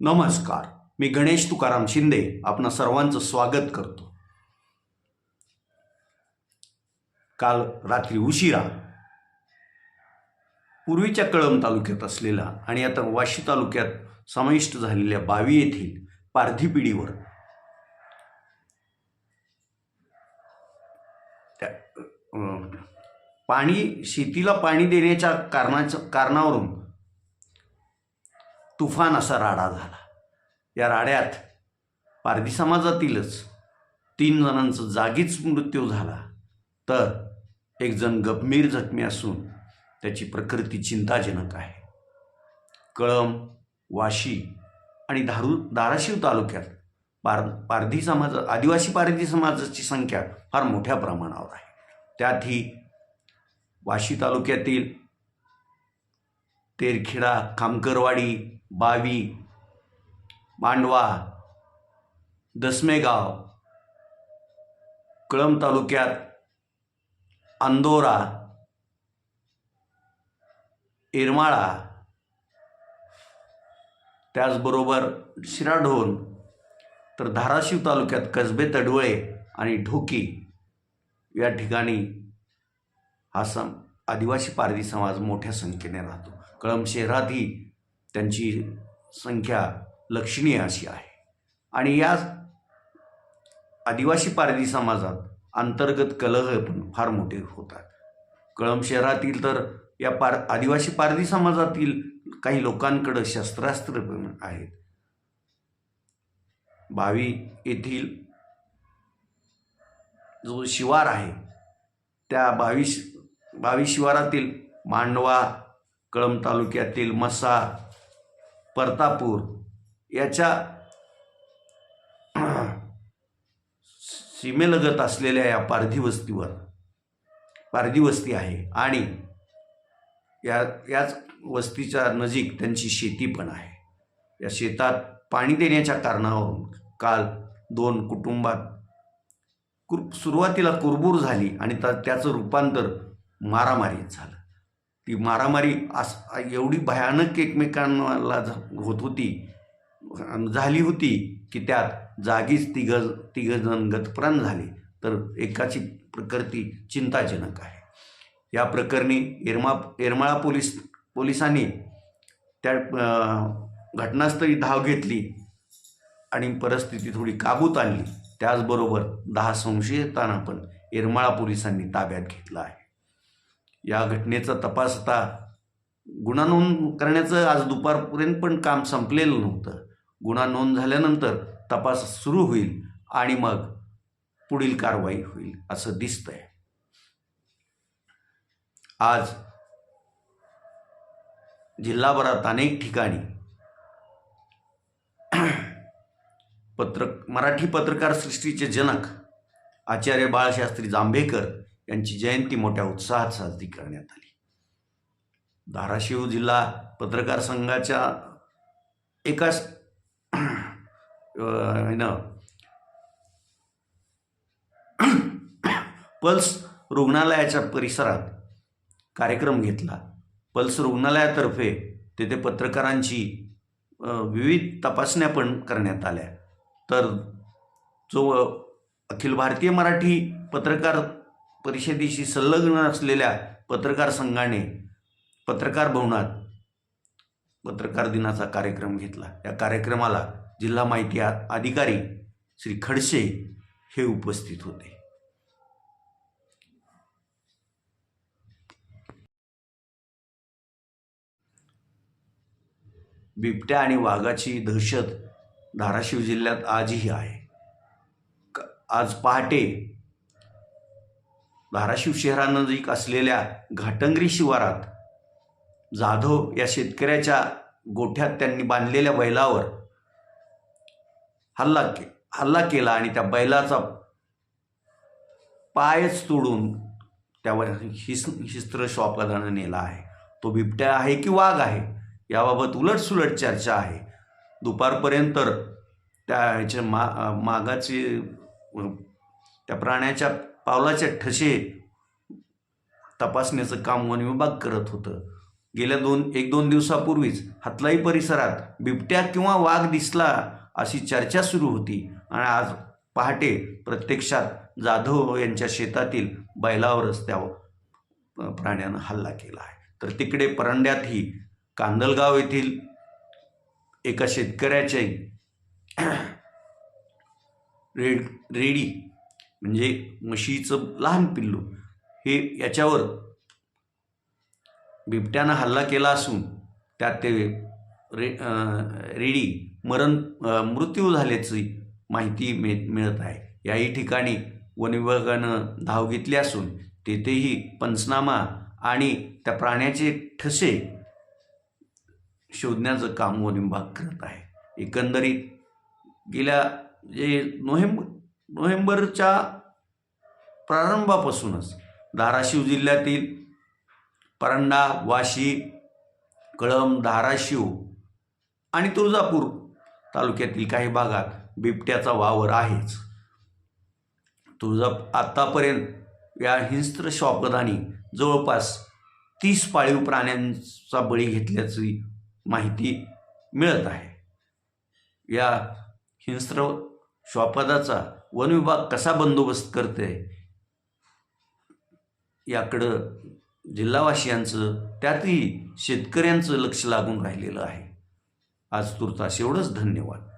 नमस्कार. मी गणेश तुकाराम शिंदे आपणा सर्वांचं स्वागत करतो. काल रात्री उशिरा पूर्वीच्या कळंब तालुक्यात असलेला आणि आता वाशी तालुक्यात समाविष्ट झालेल्या बावी येथील पारधी पिढीवर त्या पाणी शेतीला पाणी देण्याच्या कारणाच्या कारणावरून तुफान असा राडा झाला. या राड्यात पारधी समाजातीलच तीन जणांचा जागीच मृत्यू झाला. तर एक जण गंभीर जखमी असून त्याची प्रकृती चिंताजनक आहे. कळंब वाशी आणि धारू धाराशिव तालुक्यात पार पारधी समाज आदिवासी पारधी समाजाची संख्या फार मोठ्या प्रमाणावर आहे. त्यातही वाशी तालुक्यातील तेरखेडा खामकरवाडी बावी मांडवा दसमेगाव कळंब तालुक्यात अंदोरा येरमाळा त्याचबरोबर शिराढोण तर धाराशिव तालुक्यात कसबे तडवळे आणि ढोकी या ठिकाणी हा सम आदिवासी पारधी समाज मोठ्या संख्येने राहतो. कळंब शहरातही त्यांची संख्या लक्षणीय अशी आहे. आणि या आदिवासी पारधी समाजात अंतर्गत कलह पण फार मोठे होतात. कळंब शहरातील तर या पार आदिवासी पारधी समाजातील काही लोकांकडं शस्त्रास्त्र पण आहेत. भावी येथील जो शिवार आहे त्या बावीस बावी शिवारातील मांडवा कळंब तालुक्यातील मसा परतापूर याच्या सीमेलगत असलेल्या या पारधी वस्तीवर पारधी वस्ती आहे आणि या याच वस्तीच्या नजीक त्यांची शेती पण आहे. या शेतात पाणी देण्याच्या कारणावरून काल दोन कुटुंबात कुर सुरुवातीला कुरबूर झाली आणि त्या त्याचं रूपांतर मारामारीत झालं. ती मारामारी अस एवढी भयानक एकमेकांना झ- होत होती झाली होती की त्यात जागीच तिघ तिघजण गतप्राण झाले. तर एकाची प्रकृती चिंताजनक आहे. या प्रकरणी येरमा येरमाळा पोलीस पोलिसांनी त्या घटनास्थळी धाव घेतली आणि परिस्थिती थोडी काबूत आणली. त्याचबरोबर दहा संशयितांना पण येरमाळा पोलिसांनी ताब्यात घेतलं आहे. या घटनेचा तपास आता गुन्हा नोंद करण्याचं आज दुपारपर्यंत पण काम संपलेलं नव्हतं. गुन्हा नोंद झाल्यानंतर तपास सुरू होईल आणि मग पुढील कारवाई होईल असं दिसतंय. आज जिल्हाभरात अनेक ठिकाणी पत्र मराठी पत्रकार सृष्टीचे जनक आचार्य बाळशास्त्री जांभेकर यांची जयंती मोठ्या उत्साहात साजरी करण्यात आली. धाराशिव जिल्हा पत्रकार संघाच्या एकाच पल्स रुग्णालयाच्या परिसरात कार्यक्रम घेतला. पल्स रुग्णालयातर्फे तेथे पत्रकारांची विविध तपासण्या पण करण्यात आल्या. तर जो अखिल भारतीय मराठी पत्रकार परिषदेशी संलग्न असलेल्या पत्रकार संघाने पत्रकार भवनात पत्रकार दिनाचा कार्यक्रम घेतला. या कार्यक्रमाला जिल्हा माहिती आ- अधिकारी श्री खडसे हे उपस्थित होते. बिबट्या आणि वाघाची दहशत धाराशिव जिल्ह्यात आजही आहे. आज पहाटे धाराशिव शहरानजीक असलेल्या घाटंगरी शिवारात जाधव या शेतकऱ्याच्या गोठ्यात त्यांनी बांधलेल्या बैलावर हल्ला के हल्ला केला आणि त्या बैलाचा पायच तोडून त्यावर हिस हिस्त्र शॉपला नेला आहे. तो बिबट्या आहे की वाघ आहे याबाबत उलटसुलट चर्चा आहे. दुपारपर्यंत तर त्या ह्याच्या मा मागाचे त्या प्राण्याच्या पावलाचे ठसे तपासण्याचं काम वन विभाग करत होतं. गेल्या दोन एक दोन दिवसापूर्वीच हातलाई परिसरात बिबट्या किंवा वाघ दिसला अशी चर्चा सुरू होती आणि आज पहाटे प्रत्यक्षात जाधव यांच्या शेतातील बैलावरच त्या प्राण्यानं हल्ला केला आहे. तर तिकडे परंड्यातही कांदलगाव येथील एका शेतकऱ्याचे रेड रेडी म्हणजे म्हशीचं लहान पिल्लू हे याच्यावर बिबट्यानं हल्ला केला असून त्यात ते रे रेडी मरण मृत्यू झाल्याची माहिती मिळ मिळत आहे. याही ठिकाणी वनविभागानं धाव घेतली असून तेथेही पंचनामा आणि त्या प्राण्याचे ठसे शोधण्याचं काम वनविभाग करत आहे. एकंदरीत गेल्या जे नोव्हेंबर नोव्हेंबरच्या प्रारंभापासूनच धाराशिव जिल्ह्यातील परंडा वाशी कळम धाराशिव आणि तुळजापूर तालुक्यातील काही भागात बिबट्याचा वावर आहेच. तुळजा आत्तापर्यंत या हिंस्त्र श्वापदानी जवळपास तीस पाळीव प्राण्यांचा बळी घेतल्याची माहिती मिळत आहे. या हिंस्त्र श्वापदाचा वन विभाग कसा बंदोबस्त करते याकडं जिल्हावासियांचं त्यातही शेतकऱ्यांचं लक्ष लागून राहिलेलं आहे. आज तुर्तास एवढंच. धन्यवाद.